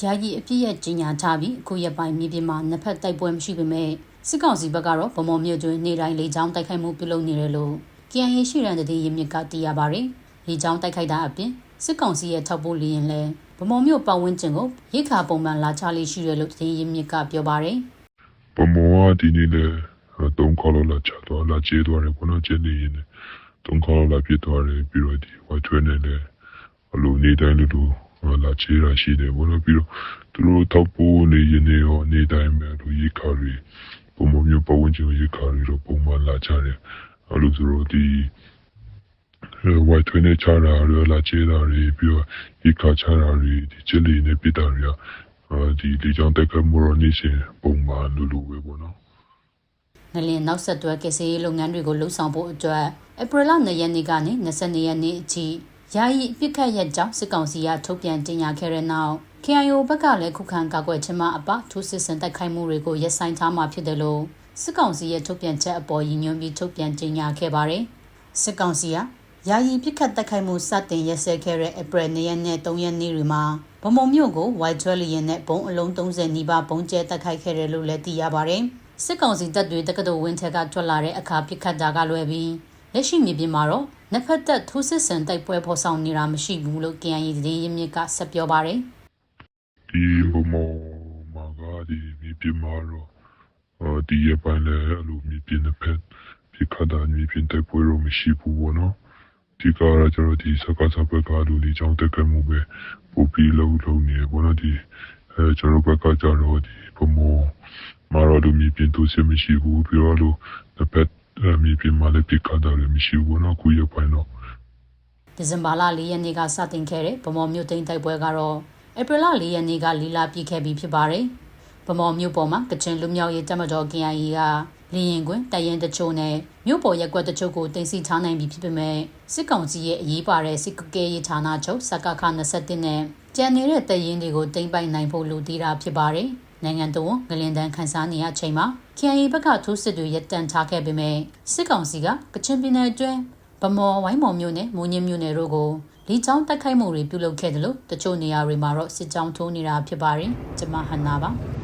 ယာယီအပြည့်ရဲ့ကြီးညာထားပြီးအခုရက်ပိုင်းမြေပြင်မှာနှစ်ဖက်တိုက်ပွဲမရှိပေမဲ့စစ်ကောင်စီဘက်ကတော့ဗမော်မြို့တွင်နေတိုင်းလေကြောင်းတိုက်ခိုက်မှုပြုလုပ်နေတယ်လို့ KNA ရှိရန်တည်ရမြစ်ကတည်ရပါတယ်။လေကြောင်းတိုက်ခိုက်တာအပြင်စစ်ကောင်စီရဲ့ထောက်ပို့လျင်လဲဗမော်မြို့ပတ်ဝန်းကျင်ကိုရိခါပုံမှန်လာချလေးရှိတယ်လို့တည်ရမြစ်ကပြောပါတယ်။ပမောကဒီနေ့လည်းတုံးခေါ်လို့လာချတော့လာကျေးသွားတယ်ဘုနော်ကျင်းနေရင်တုံးခေါ်လို့လာပြစ်သွားတယ်ပြီးတော့ဒီဝိုက်ထွဲနေတယ်အလိုနေတိုင်းလူလူ လာချေးရရှိတယ်ဘုနော်ပြီးတော့သူတို့တောက်ပိုးနေရင်နေရောနေတိုင်းပဲလူရိခါတွေပမောမျိုးပဝန်းကျင်ရိခါတွေတော့ပုံမှန်လာချတယ်အလိုဆိုတော့ဒီဝိုက်ထွဲနေချတာရလာချေးတာတွေပြီးတော့ရိခါချတာတွေဒီချစ်လီနေပြတာတွေကဒီဒီကြောင့်တက်ကမော်နေရှင်ပုံမှန်လူလူပဲပေါ့နော်နလင်နောက်ဆက်တွဲကစေးလုပ်ငန်းတွေကိုလှုပ်ဆောင်ဖို့အတွက်ဧပြီလ2ရက်နေ့ကနေ22ရက်နေ့အထိ ယာယီအပြစ်ခတ်ရက်ကြောင့်စစ်ကောင်စီကထုတ်ပြန်ကြေညာခဲ့တဲ့နောက် KIO ဘက်ကလည်းခုခံကာကွယ်ခြင်းမအပထိုးစစ်ဆင်တိုက်ခိုက်မှုတွေကိုရပ်ဆိုင်းထားမှာဖြစ်တယ်လို့စစ်ကောင်စီရဲ့ထုတ်ပြန်ချက်အပေါ်ရည်ညွှန်းပြီးထုတ်ပြန်ကြေညာခဲ့ပါတယ်။စစ်ကောင်စီကယာယီပြစ်ခတ်တိုက်ခိုက်မှုစတင်ရက်စဲခဲ့တဲ့ဧပြီ2ရက်နဲ့3ရက်နေ့တွေမှာဗမုံမြို့ကို White 12လျင်နဲ့ဘုံအလုံး30နီးပါးဘုံကျဲတိုက်ခိုက်ခဲ့တယ်လို့လည်းသိရပါတယ်။စစ်ကောင်စီတပ်တွေတက္ကသိုလ်ဝင်းထက်ကထွက်လာတဲ့အခါပြစ်ခတ်တာကလွယ်ပြီးလက်ရှိမြေပြင်မှာတော့ နှစ်ဖက်သက်ထိုးစစ်ဆင်တိုက်ပွဲဖော်ဆောင်နေတာမရှိဘူးလို့ KNY သတင်းရင်းမြစ်ကဆက်ပြောပါတယ်။ဒီဘမောမာကဒီမြေပြင်မှာတော့ဒီရပိုင်းလည်းအလိုမြေပြင်တစ်ဖက်ပြခတ်တာမြေပြင်တိုက်ပွဲတော့မရှိဘူးဘောနော်ဒီကားရကျတော့ဒီစကားစပက်ကလူဒီကြောင့်တက်ခဲ့မှုပဲပို့ပြီးလုံးလုံးနေဘောနော်ဒီအဲကျွန်တော်ဘက်ကကျတော့ဒီဘမောမာတော့လူမြေပြင်သူစစ်မရှိဘူးပြီးတော့လို့တစ်ဖက် မြေပြင်မှာလည်းပြခတ်တာလည်းမရှိဘူးဘောနော်ခုရပိုင်းတော့ဒီဇင်ဘာလ၄ရက်နေ့ကစတင်ခဲ့တဲ့ဗမော်မြို့သိမ်းတိုက်ပွဲကတော့ဧပြီလ၄ရက်နေ့ကလီလာပြည့်ခဲ့ပြီးဖြစ်ပါတယ်။ဗမော်မြို့ပေါ်မှာကချင်လူမျိုးရေးတပ်မတော် KIA ကလင်းရင်ကွင်းတရင်တချို့နဲ့မြို့ပေါ်ရက်ကွက်တချို့ကိုတင်စီထားနိုင်ပြီဖြစ်ပေမဲ့စစ်ကောင်စီရဲ့အရေးပါတဲ့စစ်ကကဲရေးဌာနချုပ်စကခ27နဲ့ကြံနေတဲ့တရင်တွေကိုတင်ပိုင်နိုင်ဖို့လူသေးတာဖြစ်ပါတယ်။ နိုင်ငံတော်ငလင်တန်းခန်းစားနေရချိန်မှာ KIA ဘက်ကထိုးစစ်တွေရပ်တန့်ထားခဲ့ပေမဲ့စစ်ကောင်စီကကချင်ပြည်နယ်အတွင်းဗမော်ဝိုင်းမော်မြို့နယ်မူညင်းမြို့နယ်တို့ကိုလီချောင်းတိုက်ခိုက်မှုတွေပြုလုပ်ခဲ့တယ်လို့တချို့နေရာတွေမှာတော့စစ်ကြောင်းထိုးနေတာဖြစ်ပါတယ်။ကျွန်မဟန်နာပါ။